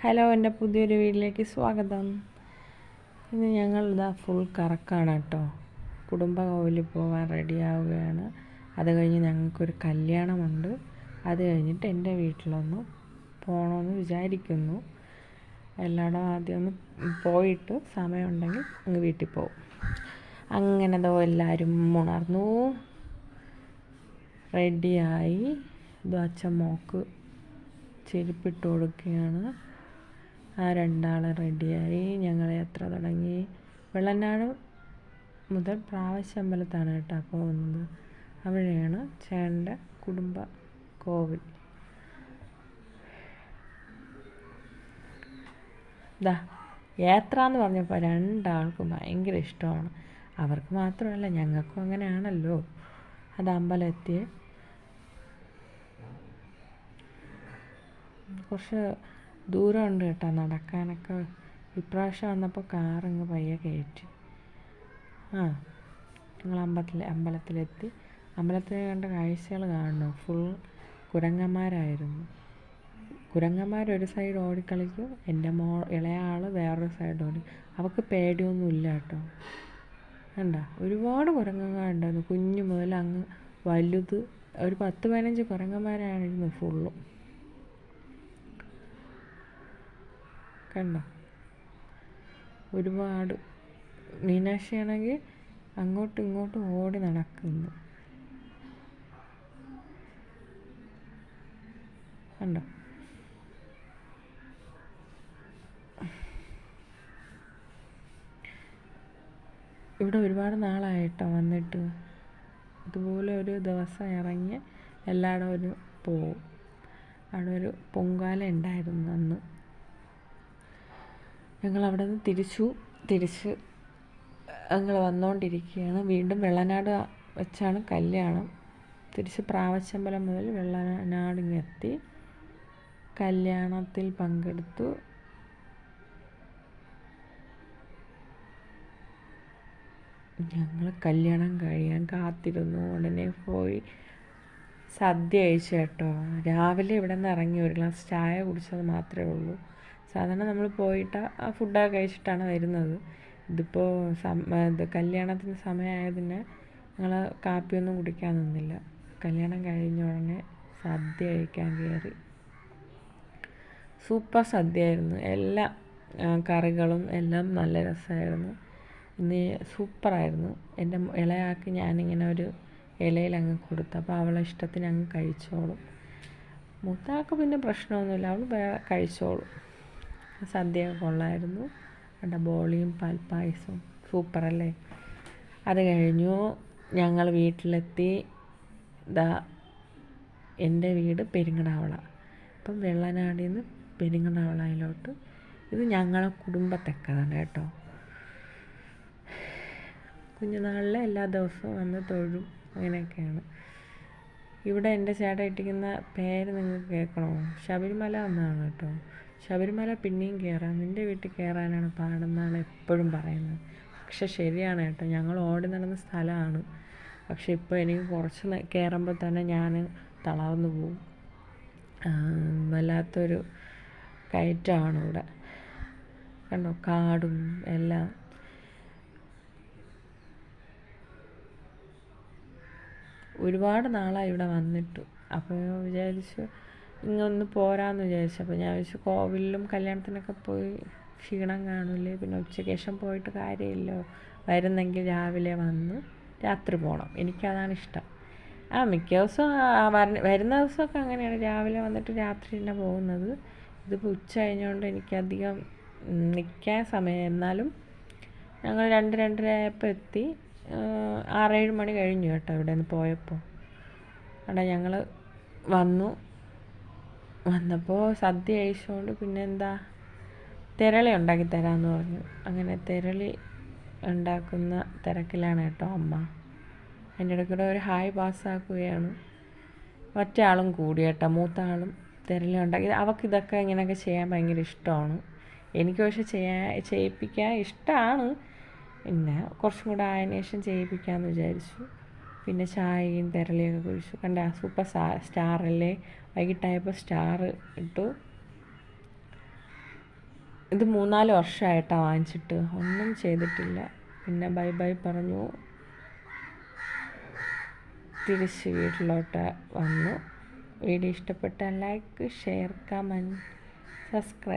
Hello എന്റെ പുതിയൊരു വീട്ടിലേക്ക് സ്വാഗതം. ഇന്ന് ഞങ്ങൾ ഫുൾ കറക്കാണ് കേട്ടോ. കുടുംബ കോവിലിൽ പോകാൻ റെഡിയാവുകയാണ് അത് കഴിഞ്ഞ് ഞങ്ങൾക്കൊരു കല്യാണമുണ്ട്. അത് കഴിഞ്ഞിട്ട് എന്റെ വീട്ടിലൊന്ന് പോകണമെന്ന് വിചാരിക്കുന്നു. എല്ലായിടും ആദ്യം ഒന്ന് പോയിട്ട് സമയമുണ്ടെങ്കിൽ അങ്ങ് വീട്ടിൽ പോകും അങ്ങനെ ദോ എല്ലാവരും ഉണർന്നു. റെഡിയായി ഇതോ അച്ഛൻ മോക്ക് ചെരുപ്പിട്ട് കൊടുക്കുകയാണ്. ആ രണ്ടാളും റെഡിയായി. ഞങ്ങൾ യാത്ര തുടങ്ങി. വെള്ളനാട് മുതൽ പ്രാവശ്യമ്പലത്താണ് കേട്ടോ പോകുന്നത്. അവിടെയാണ് ചേട്ടന്റെ കുടുംബ കോവിൽ ദാ യാത്ര എന്ന് പറഞ്ഞപ്പോൾ രണ്ടാൾക്കും ഭയങ്കര ഇഷ്ടമാണ്. അവർക്ക് മാത്രമല്ല ഞങ്ങൾക്കും അങ്ങനെയാണല്ലോ. അത് അമ്പലത്തിൽ കുറച്ച് ദൂരമുണ്ട് കേട്ടോ. നടക്കാനൊക്കെ ഇപ്രാവശ്യം വന്നപ്പോൾ കാറിങ്ങ് പയ്യെ കയറ്റി. ആ ഞങ്ങൾ അമ്പലത്തിൽ അമ്പലത്തിലെത്തി. അമ്പലത്തിൽ കണ്ട കാഴ്ചകൾ കാണണം. ഫുൾ കുരങ്ങന്മാരായിരുന്നു. കുരങ്ങന്മാർ ഒരു സൈഡ് ഓടിക്കളിക്കും. എന്റെ മോ ഇളയ ആൾ വേറൊരു സൈഡ് ഓടി. അവൾക്ക് പേടിയൊന്നുമില്ല കേട്ടോ. കണ്ട? ഒരുപാട് കുരങ്ങന്മാരുണ്ടായിരുന്നു കുഞ്ഞു മുതൽ അങ്ങ് വലുത്. ഒരു പത്ത് പതിനഞ്ച് കുരങ്ങന്മാരായിരുന്നു ഫുള്ളും കണ്ടോ? ഒരുപാട്. മീനാക്ഷിയാണെങ്കിൽ അങ്ങോട്ടും ഇങ്ങോട്ടും ഓടി നടക്കുന്നു. കണ്ടോ? ഇവിടെ ഒരുപാട് നാളായിട്ടോ വന്നിട്ട്. ഇതുപോലെ ഒരു ദിവസം ഇറങ്ങി എല്ലായിടും ഒരു പോവും അവിടെ ഒരു പൊങ്കാല ഉണ്ടായിരുന്നു അന്ന്. ഞങ്ങൾ അവിടെ നിന്ന് തിരിച്ചു തിരിച്ച് ഞങ്ങൾ വന്നുകൊണ്ടിരിക്കുകയാണ് വീണ്ടും വെള്ളനാട് വെച്ചാണ് കല്യാണം. തിരിച്ച് പ്രാവശ്യമ്പലം മുതൽ വെള്ളനാട് വെള്ളനാടിങ്ങെത്തി കല്യാണത്തിൽ പങ്കെടുത്തു. ഞങ്ങൾ കല്യാണം കഴിയാൻ കാത്തിരുന്നു. ഉടനെ പോയി സദ്യ കഴിച്ചു കേട്ടോ. രാവിലെ ഇവിടെ നിന്ന് ഇറങ്ങി ഒരു ഗ്ലാസ് ചായ കുടിച്ചത് മാത്രമേ ഉള്ളൂ. സാധാരണ നമ്മൾ പോയിട്ട് ആ ഫുഡൊക്കെ കഴിച്ചിട്ടാണ് വരുന്നത്. ഇതിപ്പോൾ ഇത് കല്യാണത്തിന്റെ സമയമായതിന് ഞങ്ങൾ കാപ്പിയൊന്നും കുടിക്കാൻ നിന്നില്ല. കല്യാണം കഴിഞ്ഞ ഉടനെ സദ്യ കഴിക്കാൻ കയറി. സൂപ്പർ സദ്യ ആയിരുന്നു എല്ലാ കറികളും എല്ലാം നല്ല രസമായിരുന്നു. ഇന്ന് സൂപ്പറായിരുന്നു. എന്റെ ഇളയാൾക്ക് ഞാനിങ്ങനെ ഒരു ഇലയിൽ അങ്ങ് കൊടുത്തു അപ്പോൾ അവളെ ഇഷ്ടത്തിന് അങ്ങ് കഴിച്ചോളും. മൂത്താൾക്ക് പിന്നെ പ്രശ്നമൊന്നുമില്ല. അവൾ കഴിച്ചോളും. സദ്യ കൊള്ളായിരുന്നു. അവിടെ ബോളിയും പാൽപ്പായസവും സൂപ്പറല്ലേ അത് കഴിഞ്ഞു ഞങ്ങൾ വീട്ടിലെത്തി. ദാ എന്റെ വീട് പെരിങ്ങടാവള. അപ്പം വെള്ളനാടിൽ നിന്ന് പെരിങ്ങടാവളയിലോട്ട്. ഇത് ഞങ്ങളെ കുടുംബത്തെക്കതാണ് കേട്ടോ. കുഞ്ഞുനാളിൽ എല്ലാ ദിവസവും വന്ന് തൊഴും. അങ്ങനെയൊക്കെയാണ്. ഇവിടെ എന്റെ ചേട്ടൻ ഇട്ടിരിക്കുന്ന പേര് നിങ്ങൾക്ക് കേൾക്കണോ? ശബരിമല എന്നാണ് കേട്ടോ. ശബരിമല പിന്നെയും കയറാം നിന്റെ വീട്ടിൽ കയറാനാണ് പാടെന്നാണ് എപ്പോഴും പറയുന്നത്. പക്ഷെ ശരിയാണ് കേട്ടോ. ഞങ്ങൾ ഓടി നടന്ന സ്ഥലമാണ്. പക്ഷെ ഇപ്പോൾ എനിക്ക് കുറച്ച് കയറുമ്പോൾ തന്നെ ഞാൻ തളർന്നു പോവും. വല്ലാത്തൊരു കയറ്റമാണ് ഇവിടെ. കണ്ടോ? കാടും എല്ലാം. ഒരുപാട് നാളായി ഇവിടെ വന്നിട്ട്. അപ്പോൾ വിചാരിച്ചു ഇങ്ങൊന്ന് പോരാന്ന് വിചാരിച്ചു. അപ്പോൾ ഞാൻ വിചാരിച്ചു കോവിലിലും കല്യാണത്തിനൊക്കെ പോയി ക്ഷീണം കാണില്ലേ? പിന്നെ ഉച്ചയ്ക്ക് ശേഷം പോയിട്ട് കാര്യമില്ലോ. വരുന്നെങ്കിൽ രാവിലെ വന്ന് രാത്രി പോകണം എനിക്കതാണ് ഇഷ്ടം. ആ മിക്ക ദിവസവും വരുന്ന ദിവസമൊക്കെ അങ്ങനെയാണ്. രാവിലെ വന്നിട്ട് രാത്രി തന്നെ പോകുന്നത്. ഇതിപ്പോൾ ഉച്ച കഴിഞ്ഞുകൊണ്ട് എനിക്കധികം നിൽക്കാൻ സമയം എന്നാലും ഞങ്ങൾ രണ്ട് രണ്ടര ആയപ്പോൾ എത്തി. ആറേഴ് മണി കഴിഞ്ഞു കേട്ടോ ഇവിടെ നിന്ന് പോയപ്പോൾ അവിടെ ഞങ്ങൾ വന്നു. വന്നപ്പോൾ സദ്യ കഴിച്ചുകൊണ്ട് പിന്നെ എന്താ തിരളി ഉണ്ടാക്കി തരാമെന്ന് പറഞ്ഞു. അങ്ങനെ തിരളി ഉണ്ടാക്കുന്ന തിരക്കിലാണ് കേട്ടോ അമ്മ. എന്റെ ഇടയ്ക്കൂടെ ഒരു ഹായ് പാസ്സാക്കുകയാണ്. മറ്റേ ആളും കൂടി കേട്ടോ മൂത്ത ആളും തിരളി ഉണ്ടാക്കി. അവൾക്ക് ഇതൊക്കെ ഇങ്ങനെയൊക്കെ ചെയ്യാൻ ഭയങ്കര ഇഷ്ടമാണ്. എനിക്ക് പക്ഷെ ചെയ്യാൻ ചെയ്യിപ്പിക്കാൻ ഇഷ്ടമാണ് പിന്നെ കുറച്ചും കൂടെ ആയതിനു ശേഷം ചെയ്യിപ്പിക്കാമെന്ന് വിചാരിച്ചു. പിന്നെ ചായയും തിരളിയൊക്കെ കുഴിച്ചു കണ്ട സൂപ്പർ സ്റ്റാറല്ലേ വൈകിട്ടായപ്പോൾ സ്റ്റാർ ഇട്ടു. ഇത് മൂന്നാൽ വർഷമായിട്ടാണ് വാങ്ങിച്ചിട്ട്. ഒന്നും ചെയ്തിട്ടില്ല. പിന്നെ ബൈ ബൈ പറഞ്ഞു. തിരിച്ച് വീട്ടിലോട്ട് വന്നു. വീഡിയോ ഇഷ്ടപ്പെട്ട ലൈക്ക് ഷെയർ കമന്റ് സബ്സ്ക്രൈബ്